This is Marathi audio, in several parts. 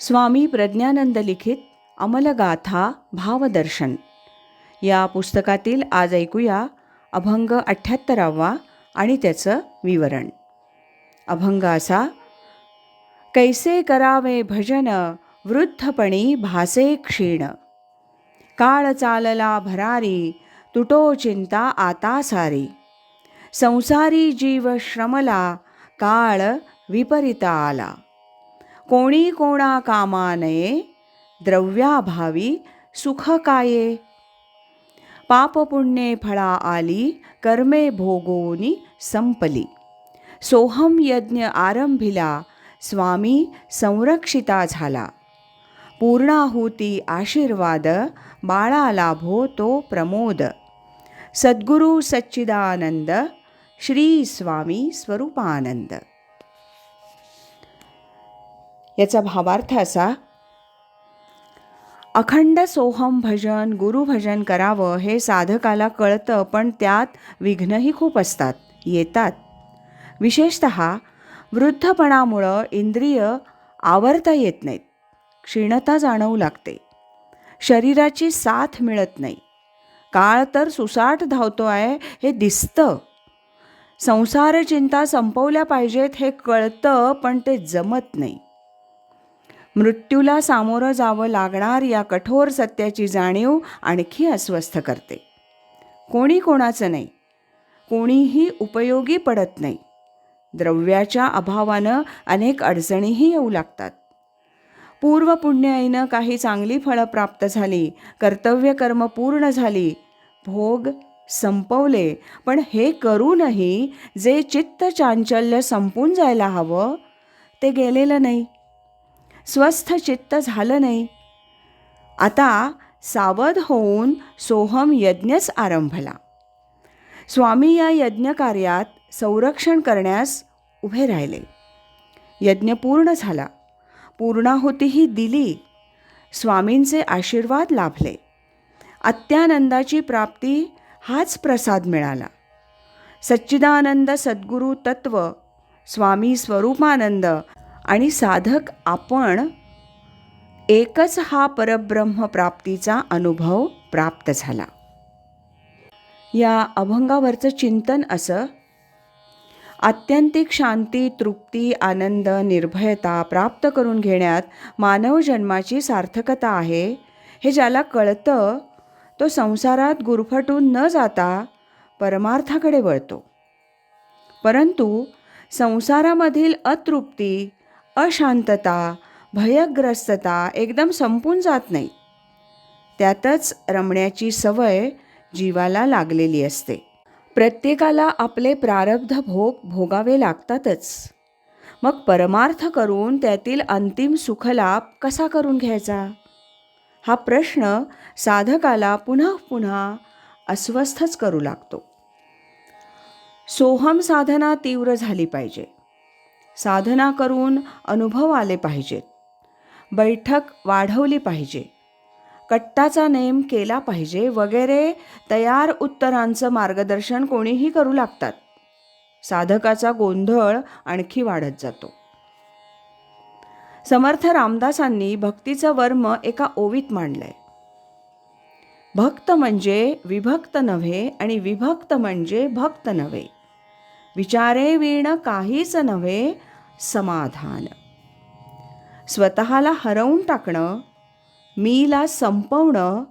स्वामी प्रज्ञानंद लिखित अमलगाथा भावदर्शन. या पुस्तकातील आज ऐकूया अभंग अठ्ठ्याहत्तरावा आणि त्याचं विवरण. अभंग असा कैसे करावे भजन वृद्धपणी भासे क्षीण. काळ चालला भरारी तुटो चिंता आता सारी. संसारी जीव श्रमला काळ विपरीता आला. कोणी कोणा कामा नये द्रव्याभावी सुख काये? पापपुण्ये फळा आली कर्मे भोगोनी संपली. सोहम यज्ञ आरंभिला स्वामी संरक्षिता झाला. पूर्णाहुती आशीर्वाद बाळा लाभो तो प्रमोद. सद्गुरु सच्चिदानंद श्री स्वामी स्वरूपानंद. याचा भावार्थ असा अखंड सोहम भजन गुरुभजन करावं हे साधकाला कळतं पण त्यात विघ्नही खूप असतात येतात. विशेषत वृद्धपणामुळं इंद्रिय आवरता येत नाहीत क्षीणता जाणवू लागते. शरीराची साथ मिळत नाही. काळ तर सुसाट धावतो आहे हे दिसतं. संसार चिंता संपवल्या पाहिजेत हे कळतं पण ते जमत नाही. मृत्यूला सामोरं जावं लागणार या कठोर सत्याची जाणीव आणखी अस्वस्थ करते. कोणी कोणाचं नाही. कोणीही उपयोगी पडत नाही. द्रव्याच्या अभावानं अनेक अडचणीही येऊ लागतात. पूर्वपुण्याईनं काही चांगली फळं प्राप्त झाली कर्तव्य कर्म पूर्ण झाली भोग संपवले पण हे करूनही जे चित्त चांचल्य संपून जायला हवं ते गेलेलं नाही. स्वस्थ चित्त झालं नाही. आता सावध होऊन सोहम यज्ञच आरंभला. स्वामी या यज्ञकार्यात संरक्षण करण्यास उभे राहिले. यज्ञ पूर्ण झाला. पूर्णाहुतीही दिली. स्वामींचे आशीर्वाद लाभले. अत्यानंदाची प्राप्ती हाच प्रसाद मिळाला. सच्चिदानंद सद्गुरू तत्व स्वामी स्वरूपानंद आणि साधक आपण एकच हा परब्रह्म प्राप्तीचा अनुभव प्राप्त झाला. या अभंगावरचं चिंतन असं आत्यंतिक शांती तृप्ती आनंद निर्भयता प्राप्त करून घेण्यात मानव जन्माची सार्थकता आहे हे ज्याला कळतं तो संसारात गुरफटून न जाता परमार्थाकडे वळतो. परंतु संसारामधील अतृप्ती अशांतता भयग्रस्तता एकदम संपून जात नाही. त्यातच रमण्याची सवय जीवाला लागलेली असते. प्रत्येकाला आपले प्रारब्ध भोग भोगावे लागतातच. मग परमार्थ करून त्यातील अंतिम सुखलाभ कसा करून घ्यायचा? हा प्रश्न साधकाला पुन्हा पुन्हा अस्वस्थच करू लागतो. सोहम साधना तीव्र झाली पाहिजे. साधना करून अनुभव आले पाहिजेत. बैठक वाढवली पाहिजे. कट्टाचा नेम केला पाहिजे वगैरे तयार उत्तरांचं मार्गदर्शन कोणीही करू लागतात. साधकाचा गोंधळ आणखी वाढत जातो. समर्थ रामदासांनी भक्तीचं वर्म एका ओवीत मांडलंय. भक्त म्हणजे विभक्त नव्हे आणि विभक्त म्हणजे भक्त नव्हे. विचारे वीण काहीच नव्हे समाधान. स्वतःला हरवून टाकणं मीला संपवणं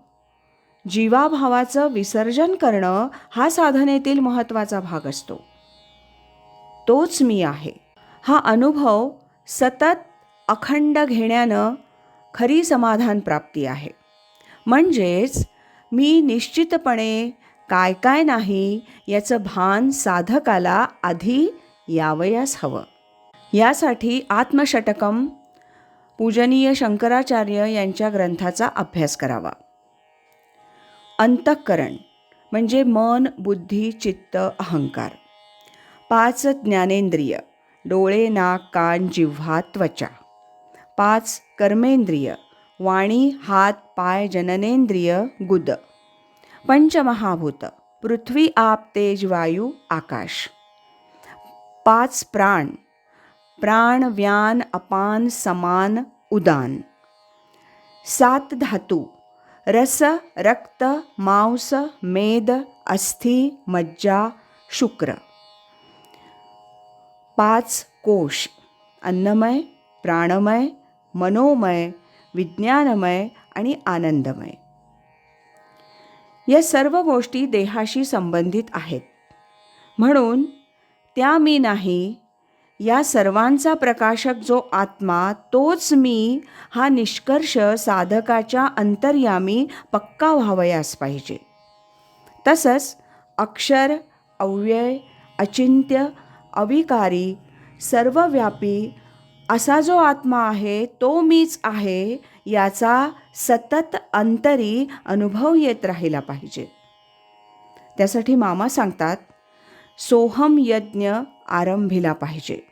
जीवाभावाचं विसर्जन करणं हा साधनेतील महत्त्वाचा भाग असतो. तोच मी आहे. हा अनुभव सतत अखंड घेण्यानं खरी समाधान प्राप्ती आहे. म्हणजेच मी निश्चितपणे काय काय नाही याचं भान साधकाला आधी यावयास हवं. यासाठी आत्मषटकम पूजनीय शंकराचार्य यांच्या ग्रंथाचा अभ्यास करावा. अंतःकरण म्हणजे मन बुद्धी चित्त अहंकार. पाच ज्ञानेंद्रिय डोळे नाक कान जिव्हा त्वचा. पाच कर्मेंद्रिय वाणी हात पाय जननेंद्रिय गुद. पंचमहाभूत पृथ्वी आप तेज वायू आकाश. पाच प्राण प्राण व्यान अपान समान उदान. सात धातू रस रक्त मांस मेद अस्थि मज्जा शुक्र. पाच कोश अन्नमय प्राणमय मनोमय विज्ञानमय आणि आनंदमय. या सर्व गोष्टी देहाशी संबंधित आहेत. म्हणून त्या मी नाही या सर्वांचा प्रकाशक जो आत्मा तोच मी हा निष्कर्ष साधकाच्या अंतर्यामी पक्का व्हावयास पाहिजे. तसंच अक्षर अव्यय अचिंत्य अविकारी सर्वव्यापी असा जो आत्मा आहे तो मीच आहे याचा सतत अंतरी अनुभव येत राहिला पाहिजे. त्यासाठी मामा सांगतात सोहम यज्ञ आरंभिला पाहिजे.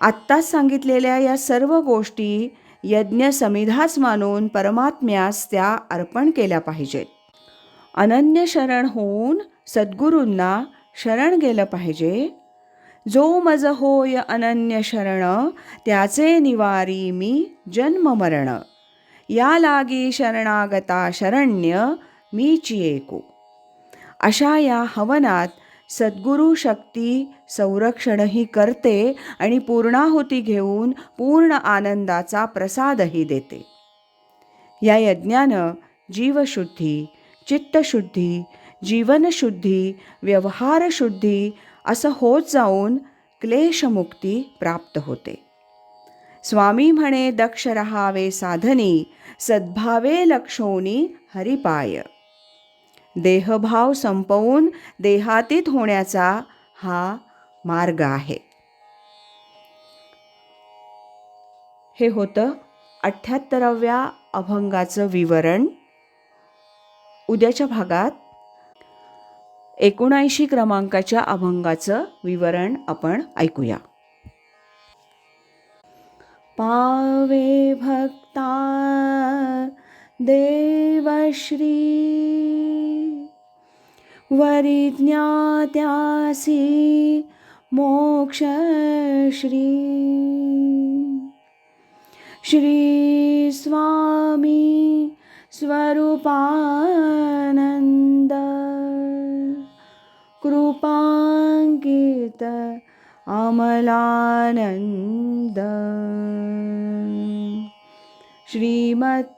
आत्ताच सांगितलेल्या या सर्व गोष्टी यज्ञ समिधाच मानून परमात्म्यास त्या अर्पण केल्या पाहिजेत. अनन्य शरण होऊन सद्गुरूंना शरण गेलं पाहिजे. जो मज होय अनन्य शरण त्याचे निवारी मी जन्म मरण. या लागी शरणागता शरण्य मी चिएकू अशा या हवनात सद्गुरू शक्ती संरक्षणही करते आणि पूर्णाहुती घेऊन पूर्ण आनंदाचा प्रसादही देते. या यज्ञानं जीवशुद्धी चित्तशुद्धी जीवनशुद्धी व्यवहारशुद्धी असं होत जाऊन क्लेशमुक्ती प्राप्त होते. स्वामी म्हणे दक्ष रहावे साधनी सद्भावे लक्षोनी हरिपाय. देहभाव संपवून देहातीत होण्याचा हा मार्ग आहे. हे होतं अठ्ठ्याहत्तराव्या अभंगाचं विवरण. उद्याच्या भागात एकोणऐंशी क्रमांकाच्या अभंगाचं विवरण आपण ऐकूया. पावे भक्ता देवश्री वरिज्ञात्यासी मोक्षश्री। श्री स्वामी स्वरूपानन्द। कृपाङ्कित अमलानन्द। श्रीमत्